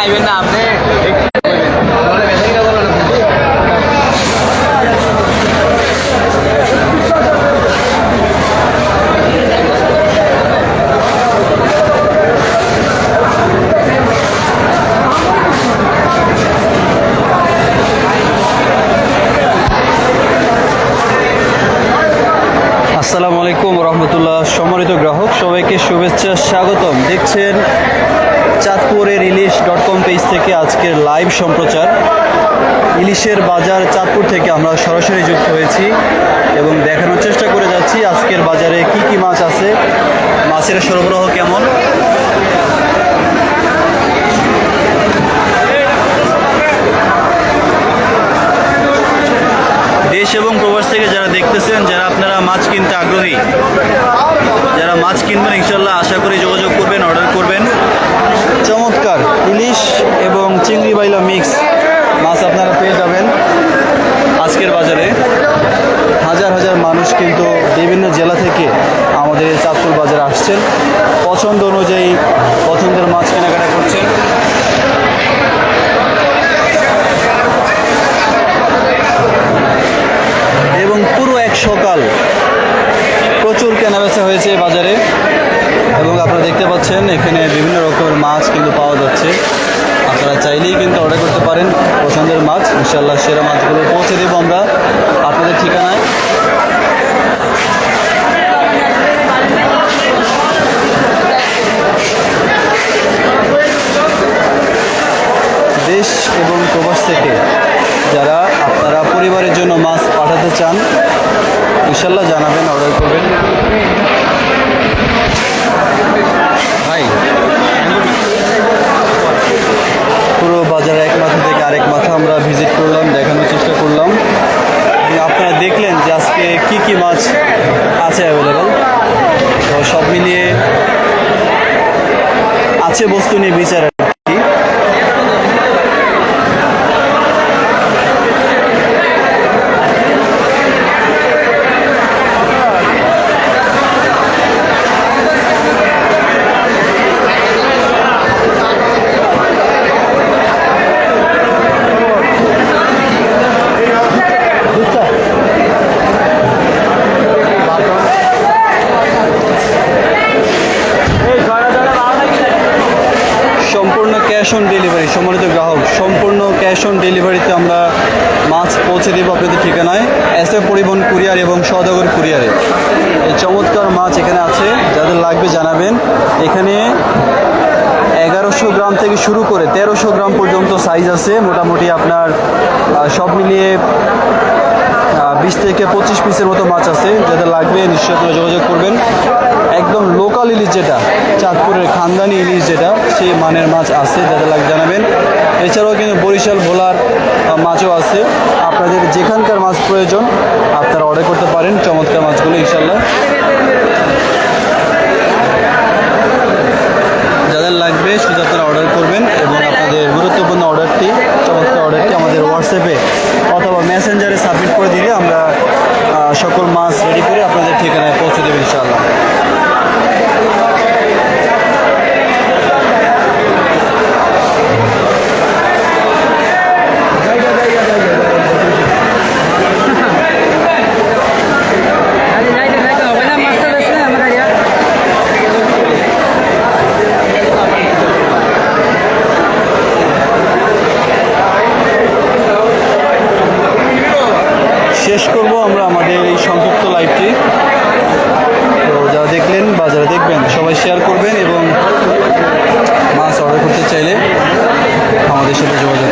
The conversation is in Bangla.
আইবেন না আপনি আসসালামু আলাইকুম রহমতুল্লাহ সম্মানিত গ্রাহক সবাইকে শুভেচ্ছা স্বাগতম। দেখছেন চাঁদপুরের ইলিশ ডট কম পেজ থেকে আজকের লাইভ সম্প্রচার। ইলিশের বাজার চাঁদপুর থেকে আমরা সরাসরি যুক্ত হয়েছি এবং দেখানোর চেষ্টা করে যাচ্ছি আজকের বাজারে কি কি মাছ আছে, মাছের সরবরাহ কেমন। দেশ এবং প্রবাস থেকে যারা দেখতেছেন, যারা আপনারা মাছ কিনতে আগ্রহী, যারা মাছ কিনবেন, ইনশাল্লাহ আশা করি যোগাযোগ করবেন, অর্ডার চমৎকার। ইলিশ এবং চিংড়ি বাইলা মিক্স মাছ আপনারা পেয়ে যাবেন আজকের বাজারে। হাজার হাজার মানুষ কিন্তু বিভিন্ন জেলা থেকে আমাদের চাঁদপুর বাজারে আসছেন। পছন্দ অনুযায়ী পছন্দের মাছ কেনাকাটা করছেন। এবং পুরো এক সকাল প্রচুর কেনাবেচা হয়েছে বাজারে। এবং আপনারা দেখতে পাচ্ছেন, এখানে বিভিন্ন রকমের মাছ কিন্তু পাওয়া যাচ্ছে। আপনারা চাইলেই কিন্তু অর্ডার করতে পারেন পছন্দের মাছ। ইনশাল্লাহ সেরা মাছগুলো পৌঁছে দেবো আমরা আপনাদের ঠিকানায়। দেশ এবং প্রবাস থেকে যারা আপনারা পরিবারের জন্য মাছ পাঠাতে চান ইনশাল্লাহ জানাবেন অর্ডার করবেন ভাই পুরো বাজারে এক মাথা থেকে আরেক মাথা আমরা ভিজিট করলাম দেখানোর চেষ্টা করলাম এবং আপনারা দেখলেন যে আজকে কি কি মাছ আছে অ্যাভেলেবল তো সব মিলিয়ে আছে বস্তু নিয়ে বিচার আর কি সম্পূর্ণ ক্যাশ অন ডেলিভারি সম্মানিত গ্রাহক সম্পূর্ণ ক্যাশ অন ডেলিভারিতে আমরা মাছ পৌঁছে দেবো আপনাদের ঠিকানায়। এস এফ পরিবহন কুরিয়ার এবং সদাগর কুরিয়ারে। এই চমৎকার মাছ এখানে আছে, যাদের লাগবে জানাবেন। এখানে এগারোশো গ্রাম থেকে শুরু করে তেরোশো গ্রাম পর্যন্ত সাইজ আছে। মোটামুটি আপনার সব মিলিয়ে বিশ থেকে পঁচিশ পিসের মতো মাছ আছে। যাদের লাগবে নিশ্চয়ই আপনারা যোগাযোগ করবেন। একদম লোকাল ইলিশ যেটা, চাঁদপুরের খানদানি ইলিশ যেটা, সেই মানের মাছ আছে। যাদের লাগবে জানাবেন। এছাড়াও কিন্তু বরিশাল ভোলার মাছও আছে। আপনাদের যেখানকার মাছ প্রয়োজন, আপনারা অর্ডার করতে পারেন। চমৎকার মাছগুলো ইনশাল্লাহ যাদের লাগবে সেটা আপনারা অর্ডার করবেন এবং আপনাদের গুরুত্বপূর্ণ অর্ডারটি চমৎকার অর্ডারটি আমাদের হোয়াটসঅ্যাপে অথবা মেসেঞ্জারে সাবমিট করে দিলে আমরা সকল মাছ রেডি করে আপনাদের ঠিকানায় পৌঁছে দেবেন ইনশাল্লাহ লাইভটি। তো যারা দেখলেন বা যারা দেখবেন, সবাই শেয়ার করবেন এবং মাছ অর্ডার করতে চাইলে আমাদের সাথে যোগাযোগ